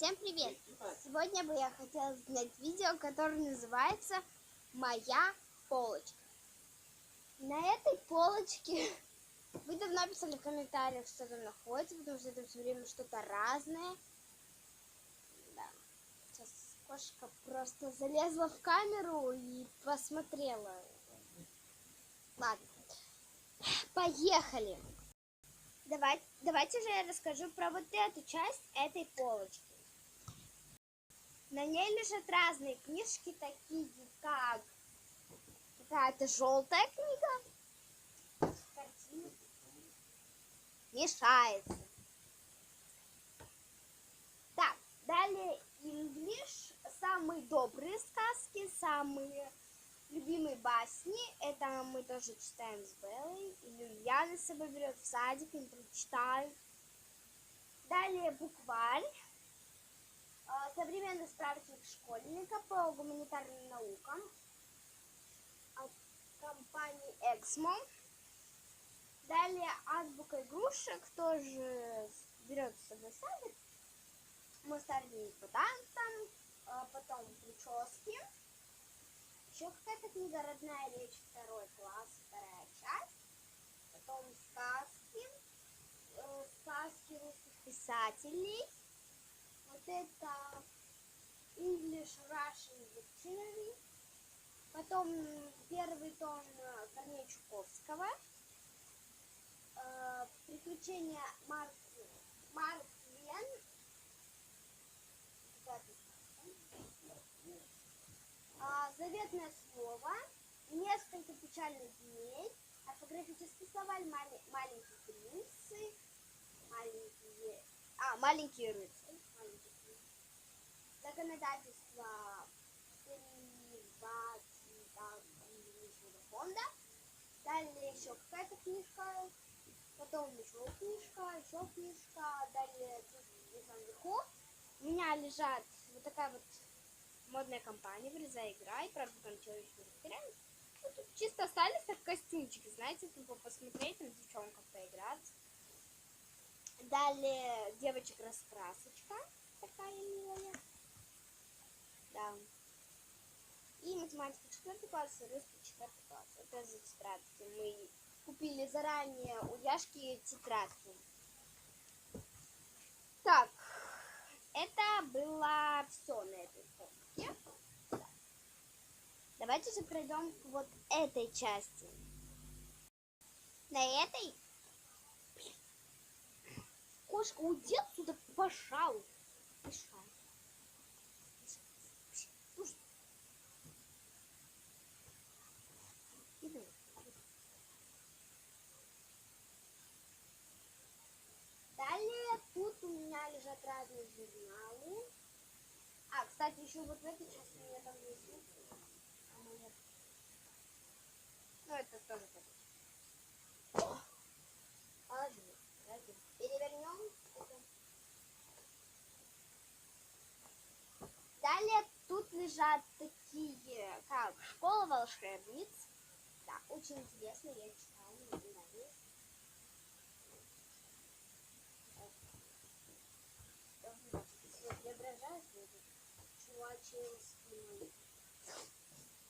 Всем привет! Сегодня бы я хотела снять видео, которое называется «Моя полочка». На этой полочке вы давно писали в комментариях, что там находится, потому что это все время что-то разное. Да. Сейчас кошка просто залезла в камеру и посмотрела. Ладно. Поехали! Давайте, давайте же я расскажу про вот эту часть этой полочки. На ней лежат разные книжки, такие как какая-то желтая книга, картина, мешается. Так, далее English, самые добрые сказки, самые любимые басни. Это мы тоже читаем с Беллой. И Ульяна с собой берет в садик, они там читают. Далее букварь. А, современный справочник школьника по гуманитарным наукам от компании Эксмо. Далее азбука игрушек тоже берет с собой садик. Мы ставим по танцам, а потом прически. Еще какая-то книга «Родная речь», второй класс, вторая часть. Потом сказки, э, сказки русских писателей. Это English Russian Dictionary. Потом первый том Корнея Чуковского. Э, Приключения Марк, Марк Твен. А, Заветное слово. Несколько печальных дней. Орфографический словарь маленькие принцы. Маленькие... А, маленькие рыцари. Законодательство приватизационного фонда. Далее еще какая-то книжка. Потом еще книжка, еще книжка. Далее тут наверху. У меня лежат вот такая вот модная компания, вырезай, играй. Правда, там человечки потеряли. Ну, тут чисто остались как костюмчики, знаете, тупо посмотреть, там девчонкам поиграть. Далее девочек-раскрасочка. Такая милая. Да. И математика 4 класс, и русский 4 класс. Это за тетрадки. Мы купили заранее у Яшки тетрадки. Так, это было все на этой. Да. Давайте же пройдем к вот этой части. На этой... Блин. Кошка, уйди отсюда, пожалуйста. Мешай. Слушай. Иди. Далее тут у меня разные журналы. А, кстати, еще вот в этой части у меня там есть. А моя- Ну, это тоже так. О! Положи. Подожди. Перевернем. Далее тут лежат такие, как «Школа волшебниц». Да, очень интересно, я читала,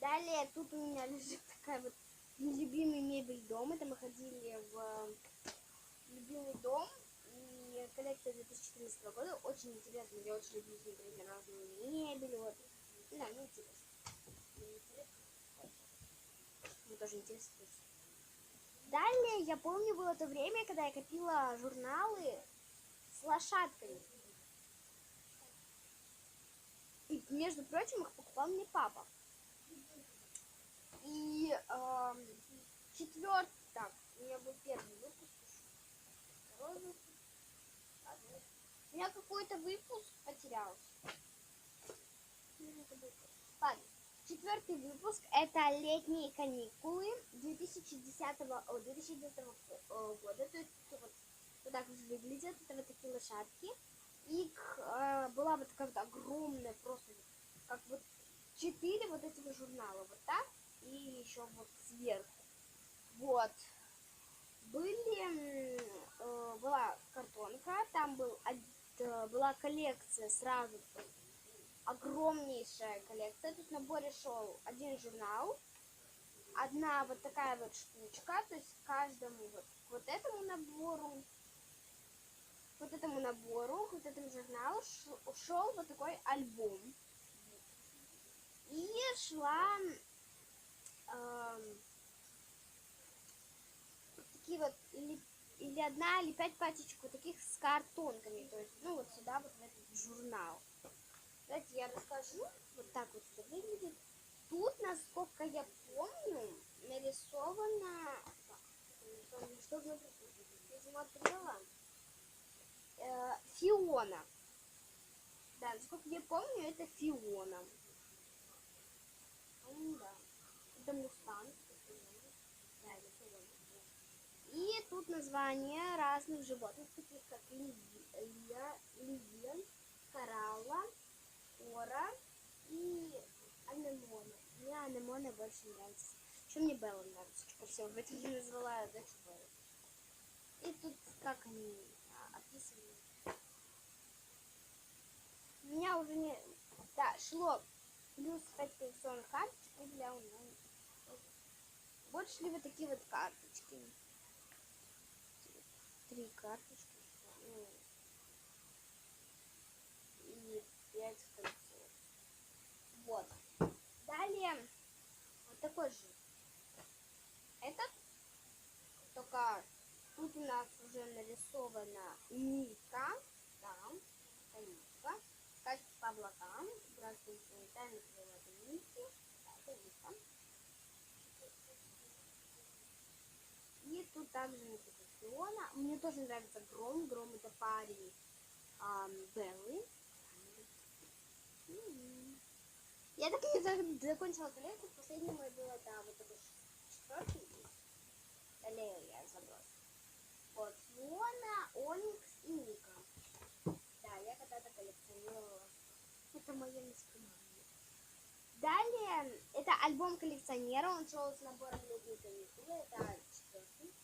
Далее тут у меня лежит такая вот нелюбимый мебель дом. Это мы ходили в любимый дом. И коллекция 2014 года. Очень интересно. Я очень люблю смотреть на разную мебель. Вот. Да, мне интересно. Мне интересно. Мне тоже интересно. Далее, я помню, было то время, когда я копила журналы с лошадками. И, между прочим, их покупал мне папа. И эм, четвертый, так, у меня был первый выпуск. Второй выпуск. У меня какой-то выпуск потерялся. Ладно. Четвертый выпуск это летние каникулы 2010, о, 2010 года. То есть вот, вот так вот выглядят. Это вот такие лошадки. И э, была вот такая вот огромная просто, как вот четыре вот этих журнала. Вот так. И еще вот сверху. Вот. Были, э, была картонка, там был э, была коллекция сразу, огромнейшая коллекция. Тут наборе шел один журнал, одна вот такая вот штучка, то есть каждому вот, вот этому набору, вот этому набору, вот этому журналу шел вот такой альбом. И шла э, такие вот или, или одна или пять пачечек вот таких с картонками, то есть, ну вот сюда вот в этот журнал. Давайте я расскажу, вот так вот это выглядит. Тут, насколько я помню, нарисовано... Что я смотрела? Э, Фиона. Да, насколько я помню, это Фиона. Да. Мустанг. Да, это Фиона. И тут названия разных животных, таких как Лия, Коралла, Ора и Анемона. Мне Анемона больше нравится. Что мне Белла нравится? По всему, поэтому я назвала дочь Белла. И тут как они У меня уже не... Да, шло плюс 5 коллекционных карточек для онлайн. Больше ли вы такие вот карточки? Три карточки. Ну, и пять кольцов. Вот. Далее вот такой же. Этот. Только тут у нас уже нарисована. Там. Да, Ника. Скачет по облакам. Здравствуйте. Природы Ники. Да, это Ника. И тут также написано Мне тоже нравится Гром. Гром это парень эм, Беллы. Я так и не закончила коллекцию. Последний мой был это вот такой четвертый. Далее я забрала. Луна, Оникс и Ника. Да, я когда-то коллекционировала. Это мое воспоминание. Далее, это альбом коллекционера. Он шел с набором летней каникулы. Это четвертый.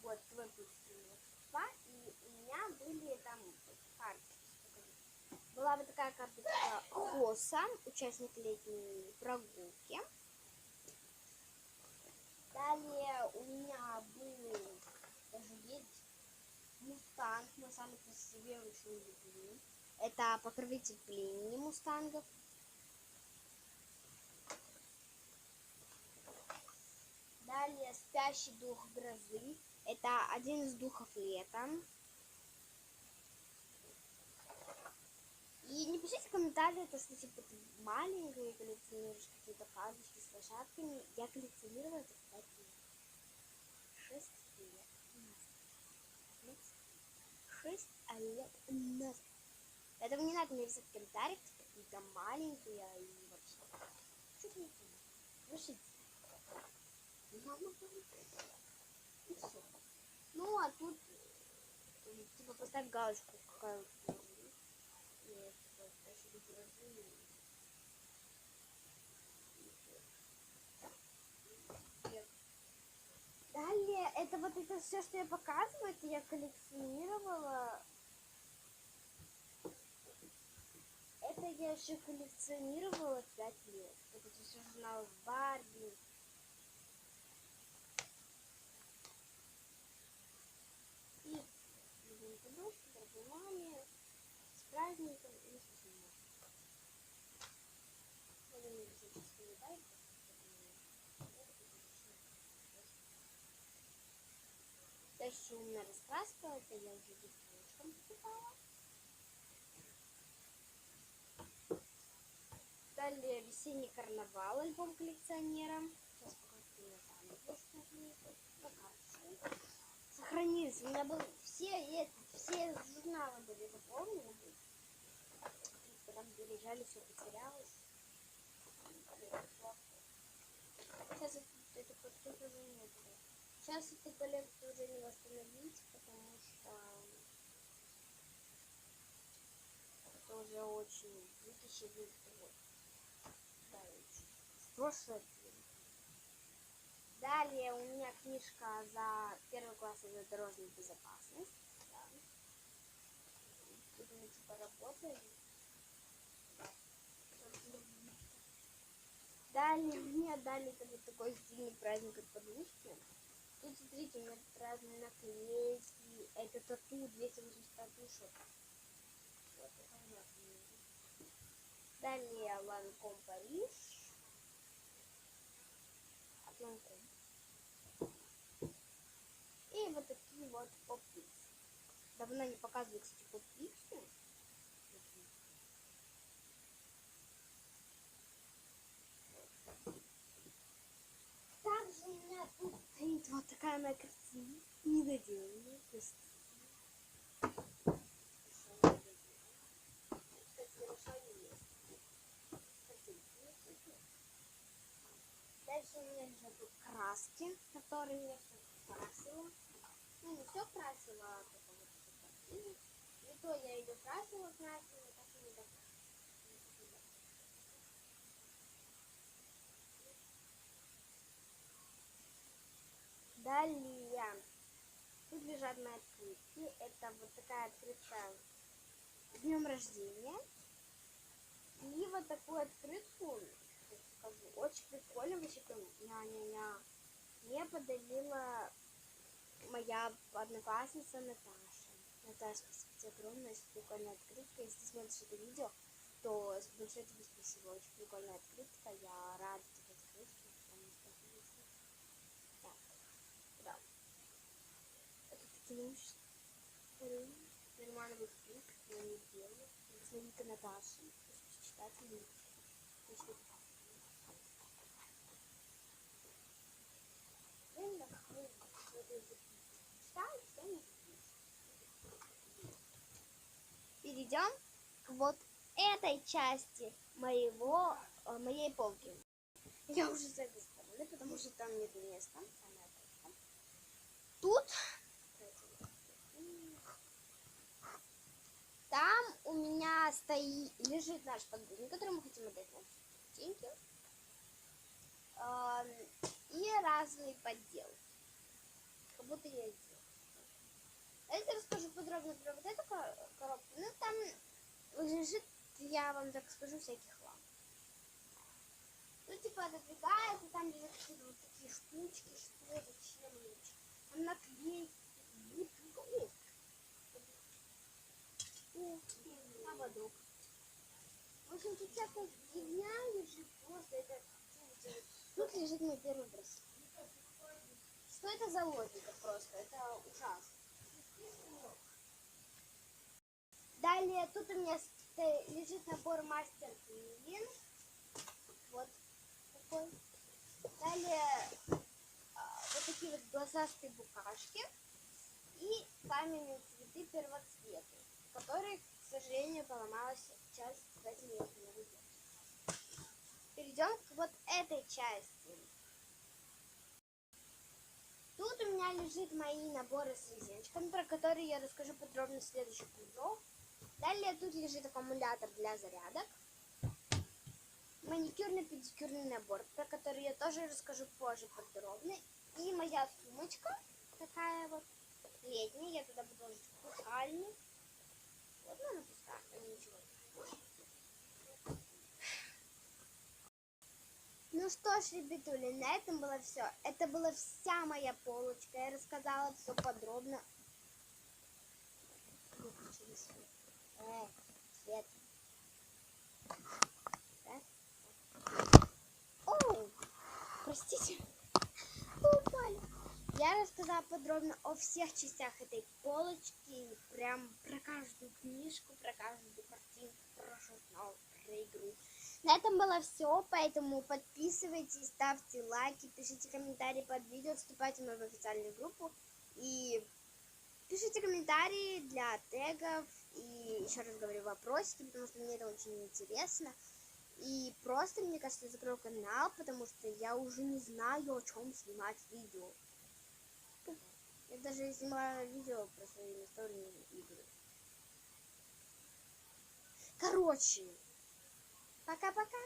Вот, твой путь И у меня были там карты была вот такая карточка Хоса, участник летней прогулки. Далее у меня был даже есть мустанг, мой самый красивый, очень люблю. Это покровитель племени мустангов. Далее спящий дух грозы. Это один из духов лета. И не пишите комментарии, то, что типа ты маленькая коллекционируешь какие-то карточки с лошадками. Я коллекционировала это 5 лет. 6 лет назад. 6 лет назад. Поэтому не надо мне писать в комментариях, типа, ты там маленькая и вообще. Что-то не понимаю. Пишите. Мама И. Ну, а тут, типа, поставь галочку, какая Далее, это вот это все, что я показываю, это я коллекционировала. Это я еще коллекционировала 5 лет. Это все журнал Барби. Праздником и с Дальше у меня раскраска, это я уже девчонкам покупала. Далее весенний карнавал, альбом коллекционера. Сейчас покажу, у там Сохранились. У меня был все, все журналы были заполнены. Когда мы переезжали, все потерялось. Сейчас это, это просто уже нет. Сейчас эту коллекцию уже не восстановить, потому что это уже очень 2009 год. Да, прошлое Далее у меня книжка за первый класс за дорожную безопасность. Да. Далее мне дали вот такой стильный праздник от подружки. Тут, смотрите, у меня разные наклейки. Это тату 280 татушек. Вот это у нас. Далее Ланком Париж. От Ланком. И вот такие вот поп-пиксы. Давно не показывали, кстати, поп-пиксы. Также у меня тут стоит вот такая моя картина. Недоделанная. Дальше у меня лежат краски, которые я все красила. Ну, не все красила, а только вот картину. И то я ее красила, красила, так и не докрасила. Далее. Тут лежат мои открытки. Это вот такая открытка с днем рождения. И вот такую открытку, скажу, очень прям ня-ня-ня. Мне подарила моя одноклассница Наташа. Наташа, спасибо огромное, очень прикольная открытка. Если ты смотришь это видео, то большое тебе спасибо. Очень прикольная открытка. Я рада тебе открытке, потому что так, да. Это такие наушники. Нормально выглядит, я не делаю. Читать да какой Читаю, что не Перейдем к вот этой части моего, э, моей полки. Я уже стороны, потому что там нет места. Тут там у меня стоит, лежит наш подгузник, который мы хотим отдать на деньги. И разные подделки. Как будто я делаю. Если расскажу подробно про вот эту ко- коробку, ну там лежит, я вам так скажу, всякий хлам. Ну, типа, отодвигается, там лежат какие-то вот такие штучки, что, зачем, зачем. Там наклейки, бутылка, о, о, поводок. В общем, тут всякая фигня лежит, просто это... Тут лежит мой первый браслет. Что это за логика просто? Это ужасно. Далее тут у меня лежит набор мастер Клин. Вот такой. Далее а, вот такие вот глазастые букашки и каменные цветы первоцветы, которые, к сожалению, поломалась часть, делать. Перейдем к вот этой части. Тут у меня лежит мои наборы с резиночками, про которые я расскажу подробно в следующих видео. Далее тут лежит аккумулятор для зарядок. Маникюрно-педикюрный набор, про который я тоже расскажу позже подробно. И моя сумочка такая вот летняя. Я туда буду ложить купальник. Ну, что ж, ребятули, на этом было все. Это была вся моя полочка. Я рассказала все подробно. Выключили. Э, свет. Да? Оу, простите. Вы упали. Я рассказала подробно о всех частях этой полочки. Прям про каждую книжку, про каждую картинку, про журнал, про игру. На этом было все, поэтому подписывайтесь, ставьте лайки, пишите комментарии под видео, вступайте в мою официальную группу и пишите комментарии для тегов и еще раз говорю вопросики, потому что мне это очень интересно. И просто, мне кажется, я закрою канал, потому что я уже не знаю, о чем снимать видео. Я даже снимаю видео про свои настольные игры. Короче, Пока-пока.